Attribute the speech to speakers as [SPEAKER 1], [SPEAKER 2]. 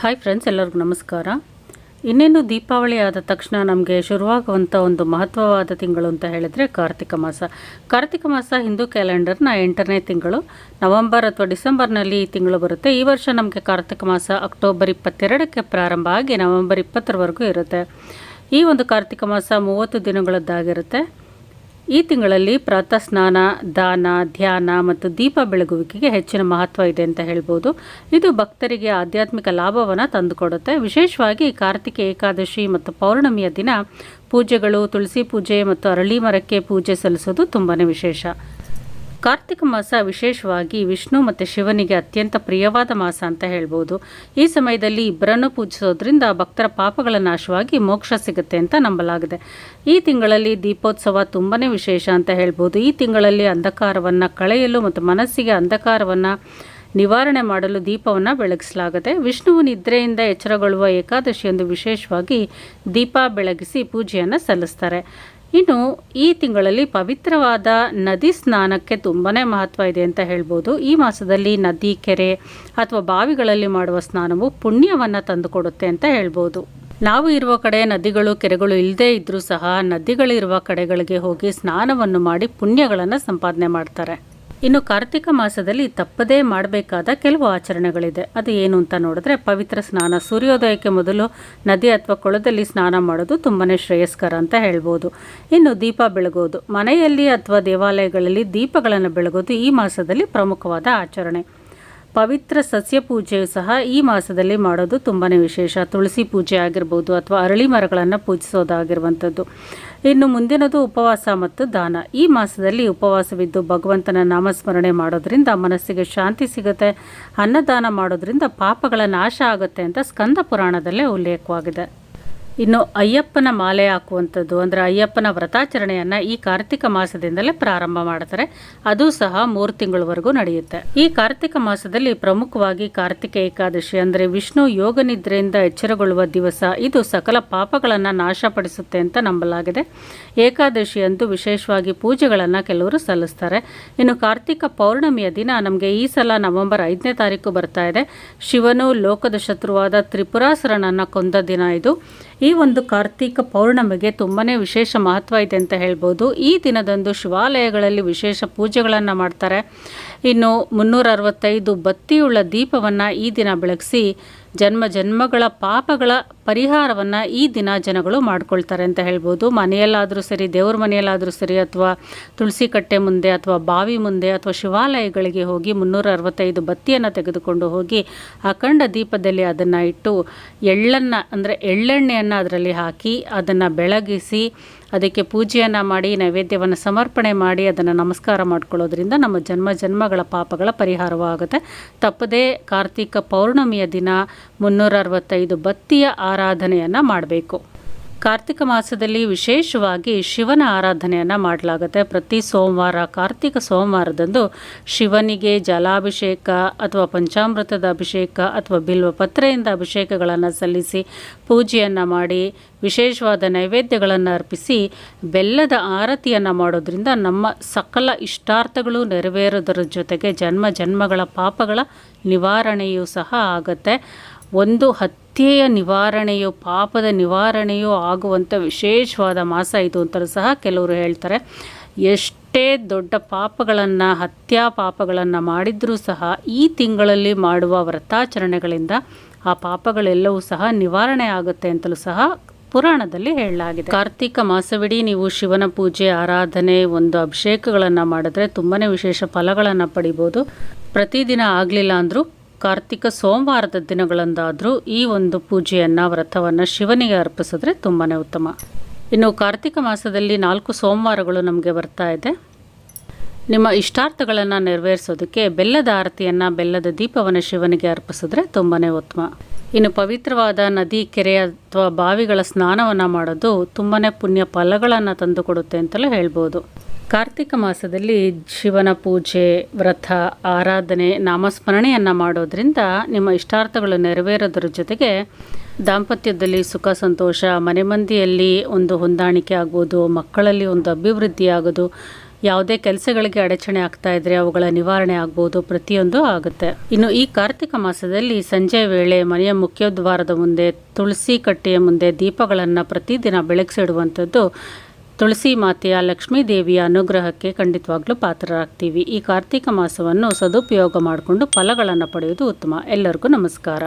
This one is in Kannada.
[SPEAKER 1] ಹಾಯ್ ಫ್ರೆಂಡ್ಸ್ ಎಲ್ಲರಿಗೂ ನಮಸ್ಕಾರ. ಇನ್ನೇನು ದೀಪಾವಳಿ ಆದ ತಕ್ಷಣ ನಮಗೆ ಶುರುವಾಗುವಂಥ ಒಂದು ಮಹತ್ವವಾದ ತಿಂಗಳು ಅಂತ ಹೇಳಿದರೆ ಕಾರ್ತಿಕ ಮಾಸ. ಕಾರ್ತಿಕ ಮಾಸ ಹಿಂದೂ ಕ್ಯಾಲೆಂಡರ್ನ ಎಂಟನೇ ತಿಂಗಳು. ನವೆಂಬರ್ ಅಥವಾ ಡಿಸೆಂಬರ್ನಲ್ಲಿ ಈ ತಿಂಗಳು ಬರುತ್ತೆ. ಈ ವರ್ಷ ನಮಗೆ ಕಾರ್ತಿಕ ಮಾಸ ಅಕ್ಟೋಬರ್ ಇಪ್ಪತ್ತೆರಡಕ್ಕೆ ಪ್ರಾರಂಭ ಆಗಿ ನವೆಂಬರ್ ಇಪ್ಪತ್ತರವರೆಗೂ ಇರುತ್ತೆ. ಈ ಒಂದು ಕಾರ್ತಿಕ ಮಾಸ ಮೂವತ್ತು ದಿನಗಳದ್ದಾಗಿರುತ್ತೆ. ಈ ತಿಂಗಳಲ್ಲಿ ಪ್ರಾತಃ ಸ್ನಾನ, ದಾನ, ಧ್ಯಾನ ಮತ್ತು ದೀಪ ಬೆಳಗುವಿಕೆಗೆ ಹೆಚ್ಚಿನ ಮಹತ್ವ ಇದೆ ಅಂತ ಹೇಳ್ಬೋದು. ಇದು ಭಕ್ತರಿಗೆ ಆಧ್ಯಾತ್ಮಿಕ ಲಾಭವನ್ನು ತಂದುಕೊಡುತ್ತೆ. ವಿಶೇಷವಾಗಿ ಕಾರ್ತಿಕ ಏಕಾದಶಿ ಮತ್ತು ಪೌರ್ಣಮಿಯ ದಿನ ಪೂಜೆಗಳು, ತುಳಸಿ ಪೂಜೆ ಮತ್ತು ಅರಳಿ ಮರಕ್ಕೆ ಪೂಜೆ ಸಲ್ಲಿಸೋದು ತುಂಬಾ ವಿಶೇಷ. ಕಾರ್ತಿಕ ಮಾಸ ವಿಶೇಷವಾಗಿ ವಿಷ್ಣು ಮತ್ತು ಶಿವನಿಗೆ ಅತ್ಯಂತ ಪ್ರಿಯವಾದ ಮಾಸ ಅಂತ ಹೇಳ್ಬೋದು. ಈ ಸಮಯದಲ್ಲಿ ಇಬ್ಬರನ್ನು ಪೂಜಿಸೋದ್ರಿಂದ ಭಕ್ತರ ಪಾಪಗಳ ನಾಶವಾಗಿ ಮೋಕ್ಷ ಸಿಗುತ್ತೆ ಅಂತ ನಂಬಲಾಗಿದೆ. ಈ ತಿಂಗಳಲ್ಲಿ ದೀಪೋತ್ಸವ ತುಂಬಾ ವಿಶೇಷ ಅಂತ ಹೇಳ್ಬೋದು. ಈ ತಿಂಗಳಲ್ಲಿ ಅಂಧಕಾರವನ್ನು ಕಳೆಯಲು ಮತ್ತು ಮನಸ್ಸಿಗೆ ಅಂಧಕಾರವನ್ನು ನಿವಾರಣೆ ಮಾಡಲು ದೀಪವನ್ನು ಬೆಳಗಿಸಲಾಗುತ್ತೆ ವಿಷ್ಣುವು ನಿದ್ರೆಯಿಂದ ಎಚ್ಚರಗೊಳ್ಳುವ ಏಕಾದಶಿಯೊಂದು ವಿಶೇಷವಾಗಿ ದೀಪ ಬೆಳಗಿಸಿ ಪೂಜೆಯನ್ನು ಸಲ್ಲಿಸ್ತಾರೆ. ಇನ್ನು ಈ ತಿಂಗಳಲ್ಲಿ ಪವಿತ್ರವಾದ ನದಿ ಸ್ನಾನಕ್ಕೆ ತುಂಬಾ ಮಹತ್ವ ಇದೆ ಅಂತ ಹೇಳ್ಬೋದು. ಈ ಮಾಸದಲ್ಲಿ ನದಿ, ಕೆರೆ ಅಥವಾ ಬಾವಿಗಳಲ್ಲಿ ಮಾಡುವ ಸ್ನಾನವು ಪುಣ್ಯವನ್ನು ತಂದುಕೊಡುತ್ತೆ ಅಂತ ಹೇಳ್ಬೋದು. ನಾವು ಇರುವ ಕಡೆ ನದಿಗಳು, ಕೆರೆಗಳು ಇಲ್ಲದೇ ಇದ್ದರೂ ಸಹ ನದಿಗಳಿರುವ ಕಡೆಗಳಿಗೆ ಹೋಗಿ ಸ್ನಾನವನ್ನು ಮಾಡಿ ಪುಣ್ಯಗಳನ್ನು ಸಂಪಾದನೆ ಮಾಡ್ತಾರೆ. ಇನ್ನು ಕಾರ್ತಿಕ ಮಾಸದಲ್ಲಿ ತಪ್ಪದೇ ಮಾಡಬೇಕಾದ ಕೆಲವು ಆಚರಣೆಗಳಿದೆ. ಅದು ಏನು ಅಂತ ನೋಡಿದ್ರೆ ಪವಿತ್ರ ಸ್ನಾನ. ಸೂರ್ಯೋದಯಕ್ಕೆ ಮೊದಲು ನದಿ ಅಥವಾ ಕೊಳದಲ್ಲಿ ಸ್ನಾನ ಮಾಡೋದು ತುಂಬಾ ಶ್ರೇಯಸ್ಕರ ಅಂತ ಹೇಳ್ಬೋದು. ಇನ್ನು ದೀಪ ಬೆಳಗೋದು. ಮನೆಯಲ್ಲಿ ಅಥವಾ ದೇವಾಲಯಗಳಲ್ಲಿ ದೀಪಗಳನ್ನು ಬೆಳಗೋದು ಈ ಮಾಸದಲ್ಲಿ ಪ್ರಮುಖವಾದ ಆಚರಣೆ. ಪವಿತ್ರ ಸಸ್ಯ ಪೂಜೆಯು ಸಹ ಈ ಮಾಸದಲ್ಲಿ ಮಾಡೋದು ತುಂಬಾ ವಿಶೇಷ. ತುಳಸಿ ಪೂಜೆ ಆಗಿರ್ಬೋದು ಅಥವಾ ಅರಳಿ ಮರಗಳನ್ನು ಪೂಜಿಸೋದಾಗಿರುವಂಥದ್ದು. ಇನ್ನು ಮುಂದಿನದು ಉಪವಾಸ ಮತ್ತು ದಾನ. ಈ ಮಾಸದಲ್ಲಿ ಉಪವಾಸವಿದ್ದು ಭಗವಂತನ ನಾಮಸ್ಮರಣೆ ಮಾಡೋದ್ರಿಂದ ಮನಸ್ಸಿಗೆ ಶಾಂತಿ ಸಿಗುತ್ತೆ. ಅನ್ನದಾನ ಮಾಡೋದ್ರಿಂದ ಪಾಪಗಳ ನಾಶ ಆಗುತ್ತೆ ಅಂತ ಸ್ಕಂದ ಪುರಾಣದಲ್ಲೇ ಉಲ್ಲೇಖವಾಗಿದೆ. ಇನ್ನು ಅಯ್ಯಪ್ಪನ ಮಾಲೆ ಹಾಕುವಂಥದ್ದು, ಅಂದರೆ ಅಯ್ಯಪ್ಪನ ವ್ರತಾಚರಣೆಯನ್ನು ಈ ಕಾರ್ತಿಕ ಮಾಸದಿಂದಲೇ ಪ್ರಾರಂಭ ಮಾಡ್ತಾರೆ. ಅದು ಸಹ ಮೂರು ತಿಂಗಳವರೆಗೂ ನಡೆಯುತ್ತೆ. ಈ ಕಾರ್ತಿಕ ಮಾಸದಲ್ಲಿ ಪ್ರಮುಖವಾಗಿ ಕಾರ್ತಿಕ ಏಕಾದಶಿ, ಅಂದರೆ ವಿಷ್ಣು ಯೋಗ ನಿದ್ರೆಯಿಂದ ಎಚ್ಚರಗೊಳ್ಳುವ ದಿವಸ. ಇದು ಸಕಲ ಪಾಪಗಳನ್ನು ನಾಶಪಡಿಸುತ್ತೆ ಅಂತ ನಂಬಲಾಗಿದೆ. ಏಕಾದಶಿಯಂದು ವಿಶೇಷವಾಗಿ ಪೂಜೆಗಳನ್ನು ಕೆಲವರು ಸಲ್ಲಿಸ್ತಾರೆ. ಇನ್ನು ಕಾರ್ತಿಕ ಪೌರ್ಣಮಿಯ ದಿನ ನಮಗೆ ಈ ಸಲ ನವೆಂಬರ್ ಐದನೇ ತಾರೀಕು ಬರ್ತಾ ಇದೆ. ಶಿವನು ಲೋಕದ ಶತ್ರುವಾದ ತ್ರಿಪುರಾಸುರನನ್ನು ಕೊಂದ ದಿನ ಇದು. ಈ ಒಂದು ಕಾರ್ತಿಕ ಪೌರ್ಣಮಿಗೆ ತುಂಬಾ ವಿಶೇಷ ಮಹತ್ವ ಇದೆ ಅಂತ ಹೇಳ್ಬೋದು. ಈ ದಿನದಂದು ಶಿವಾಲಯಗಳಲ್ಲಿ ವಿಶೇಷ ಪೂಜೆಗಳನ್ನು ಮಾಡ್ತಾರೆ. ಇನ್ನು ಮುನ್ನೂರ ಅರವತ್ತೈದು ಬತ್ತಿಯುಳ್ಳ ದೀಪವನ್ನು ಈ ದಿನ ಬೆಳಗಿಸಿ ಜನ್ಮ ಜನ್ಮಗಳ ಪಾಪಗಳ ಪರಿಹಾರವನ್ನು ಈ ದಿನ ಜನಗಳು ಮಾಡ್ಕೊಳ್ತಾರೆ ಅಂತ ಹೇಳ್ಬೋದು. ಮನೆಯಲ್ಲಾದರೂ ಸರಿ, ದೇವ್ರ ಮನೆಯಲ್ಲಾದರೂ ಸರಿ, ಅಥವಾ ತುಳಸಿ ಕಟ್ಟೆ ಮುಂದೆ ಅಥವಾ ಬಾವಿ ಮುಂದೆ ಅಥವಾ ಶಿವಾಲಯಗಳಿಗೆ ಹೋಗಿ ಮುನ್ನೂರ ಅರವತ್ತೈದು ಬತ್ತಿಯನ್ನು ತೆಗೆದುಕೊಂಡು ಹೋಗಿ ಅಖಂಡ ದೀಪದಲ್ಲಿ ಅದನ್ನು ಇಟ್ಟು ಎಳ್ಳನ್ನು, ಅಂದರೆ ಎಳ್ಳೆಣ್ಣೆಯನ್ನು ಅದರಲ್ಲಿ ಹಾಕಿ ಅದನ್ನು ಬೆಳಗಿಸಿ ಅದಕ್ಕೆ ಪೂಜೆಯನ್ನು ಮಾಡಿ, ನೈವೇದ್ಯವನ್ನು ಸಮರ್ಪಣೆ ಮಾಡಿ, ಅದನ್ನು ನಮಸ್ಕಾರ ಮಾಡ್ಕೊಳ್ಳೋದ್ರಿಂದ ನಮ್ಮ ಜನ್ಮ ಜನ್ಮಗಳ ಪಾಪಗಳ ಪರಿಹಾರವಾಗುತ್ತೆ. ತಪ್ಪದೇ ಕಾರ್ತಿಕ ಪೌರ್ಣಮಿಯ ದಿನ ಮುನ್ನೂರ ಅರವತ್ತೈದು ಬತ್ತಿಯ ಆರಾಧನೆಯನ್ನು ಮಾಡಬೇಕು. ಕಾರ್ತಿಕ ಮಾಸದಲ್ಲಿ ವಿಶೇಷವಾಗಿ ಶಿವನ ಆರಾಧನೆಯನ್ನು ಮಾಡಲಾಗುತ್ತೆ. ಪ್ರತಿ ಸೋಮವಾರ, ಕಾರ್ತಿಕ ಸೋಮವಾರದಂದು ಶಿವನಿಗೆ ಜಲಾಭಿಷೇಕ ಅಥವಾ ಪಂಚಾಮೃತದ ಅಭಿಷೇಕ ಅಥವಾ ಬಿಲ್ವ ಪತ್ರೆಯಿಂದ ಅಭಿಷೇಕಗಳನ್ನು ಸಲ್ಲಿಸಿ ಪೂಜೆಯನ್ನು ಮಾಡಿ, ವಿಶೇಷವಾದ ನೈವೇದ್ಯಗಳನ್ನು ಅರ್ಪಿಸಿ, ಬೆಲ್ಲದ ಆರತಿಯನ್ನು ಮಾಡೋದ್ರಿಂದ ನಮ್ಮ ಸಕಲ ಇಷ್ಟಾರ್ಥಗಳು ನೆರವೇರೋದರ ಜೊತೆಗೆ ಜನ್ಮ ಜನ್ಮಗಳ ಪಾಪಗಳ ನಿವಾರಣೆಯೂ ಸಹ ಆಗುತ್ತೆ. ಒಂದು ಹತ್ಯೆಯ ನಿವಾರಣೆಯು, ಪಾಪದ ನಿವಾರಣೆಯೂ ಆಗುವಂಥ ವಿಶೇಷವಾದ ಮಾಸ ಇದು ಅಂತಲೂ ಸಹ ಕೆಲವರು ಹೇಳ್ತಾರೆ. ಎಷ್ಟೇ ದೊಡ್ಡ ಪಾಪಗಳನ್ನು, ಹತ್ಯಾ ಪಾಪಗಳನ್ನು ಮಾಡಿದರೂ ಸಹ ಈ ತಿಂಗಳಲ್ಲಿ ಮಾಡುವ ವ್ರತಾಚರಣೆಗಳಿಂದ ಆ ಪಾಪಗಳೆಲ್ಲವೂ ಸಹ ನಿವಾರಣೆ ಆಗುತ್ತೆ ಅಂತಲೂ ಸಹ ಪುರಾಣದಲ್ಲಿ ಹೇಳಲಾಗಿದೆ. ಕಾರ್ತಿಕ ಮಾಸವಿಡೀ ನೀವು ಶಿವನ ಪೂಜೆ, ಆರಾಧನೆ, ಒಂದು ಅಭಿಷೇಕಗಳನ್ನು ಮಾಡಿದ್ರೆ ತುಂಬಾ ವಿಶೇಷ ಫಲಗಳನ್ನು ಪಡಿಬೋದು. ಪ್ರತಿದಿನ ಆಗಲಿಲ್ಲ ಅಂದರೂ ಕಾರ್ತಿಕ ಸೋಮವಾರದ ದಿನಗಳಂದಾದರೂ ಈ ಒಂದು ಪೂಜೆಯನ್ನು, ವ್ರತವನ್ನು ಶಿವನಿಗೆ ಅರ್ಪಿಸಿದ್ರೆ ತುಂಬಾ ಉತ್ತಮ. ಇನ್ನು ಕಾರ್ತಿಕ ಮಾಸದಲ್ಲಿ ನಾಲ್ಕು ಸೋಮವಾರಗಳು ನಮಗೆ ಬರ್ತಾ ಇದೆ. ನಿಮ್ಮ ಇಷ್ಟಾರ್ಥಗಳನ್ನು ನೆರವೇರಿಸೋದಕ್ಕೆ ಬೆಲ್ಲದ ಆರತಿಯನ್ನು, ಬೆಲ್ಲದ ದೀಪವನ್ನು ಶಿವನಿಗೆ ಅರ್ಪಿಸಿದ್ರೆ ತುಂಬಾ ಉತ್ತಮ. ಇನ್ನು ಪವಿತ್ರವಾದ ನದಿ, ಕೆರೆ ಅಥವಾ ಬಾವಿಗಳ ಸ್ನಾನವನ್ನು ಮಾಡೋದು ತುಂಬಾ ಪುಣ್ಯ ಫಲಗಳನ್ನು ತಂದುಕೊಡುತ್ತೆ ಅಂತಲೂ ಹೇಳ್ಬೋದು. ಕಾರ್ತಿಕ ಮಾಸದಲ್ಲಿ ಶಿವನ ಪೂಜೆ, ವ್ರತ, ಆರಾಧನೆ, ನಾಮಸ್ಮರಣೆಯನ್ನು ಮಾಡೋದ್ರಿಂದ ನಿಮ್ಮ ಇಷ್ಟಾರ್ಥಗಳು ನೆರವೇರೋದ್ರ ಜೊತೆಗೆ ದಾಂಪತ್ಯದಲ್ಲಿ ಸುಖ, ಸಂತೋಷ, ಮನೆ ಮಂದಿಯಲ್ಲಿ ಒಂದು ಹೊಂದಾಣಿಕೆ ಆಗ್ಬೋದು ಮಕ್ಕಳಲ್ಲಿ ಒಂದು ಅಭಿವೃದ್ಧಿ ಆಗೋದು, ಯಾವುದೇ ಕೆಲಸಗಳಿಗೆ ಅಡಚಣೆ ಆಗ್ತಾ ಇದ್ರೆ ಅವುಗಳ ನಿವಾರಣೆ ಆಗ್ಬೋದು, ಪ್ರತಿಯೊಂದು ಆಗುತ್ತೆ. ಇನ್ನು ಈ ಕಾರ್ತಿಕ ಮಾಸದಲ್ಲಿ ಸಂಜೆ ವೇಳೆ ಮನೆಯ ಮುಖ್ಯದ್ವಾರದ ಮುಂದೆ ತುಳಸಿ ಕಟ್ಟೆಯ ಮುಂದೆ ದೀಪಗಳನ್ನು ಪ್ರತಿದಿನ ಬೆಳಗಿಸಿಡುವಂಥದ್ದು ತುಳಸಿ ಮಾತೆಯ ಲಕ್ಷ್ಮೀ ದೇವಿಯ ಅನುಗ್ರಹಕ್ಕೆ ಖಂಡಿತವಾಗ್ಲೂ ಪಾತ್ರರಾಗ್ತೀವಿ. ಈ ಕಾರ್ತಿಕ ಮಾಸವನ್ನು ಸದುಪಯೋಗ ಮಾಡಿಕೊಂಡು ಫಲಗಳನ್ನು ಪಡೆಯುವುದು ಉತ್ತಮ. ಎಲ್ಲರಿಗೂ ನಮಸ್ಕಾರ.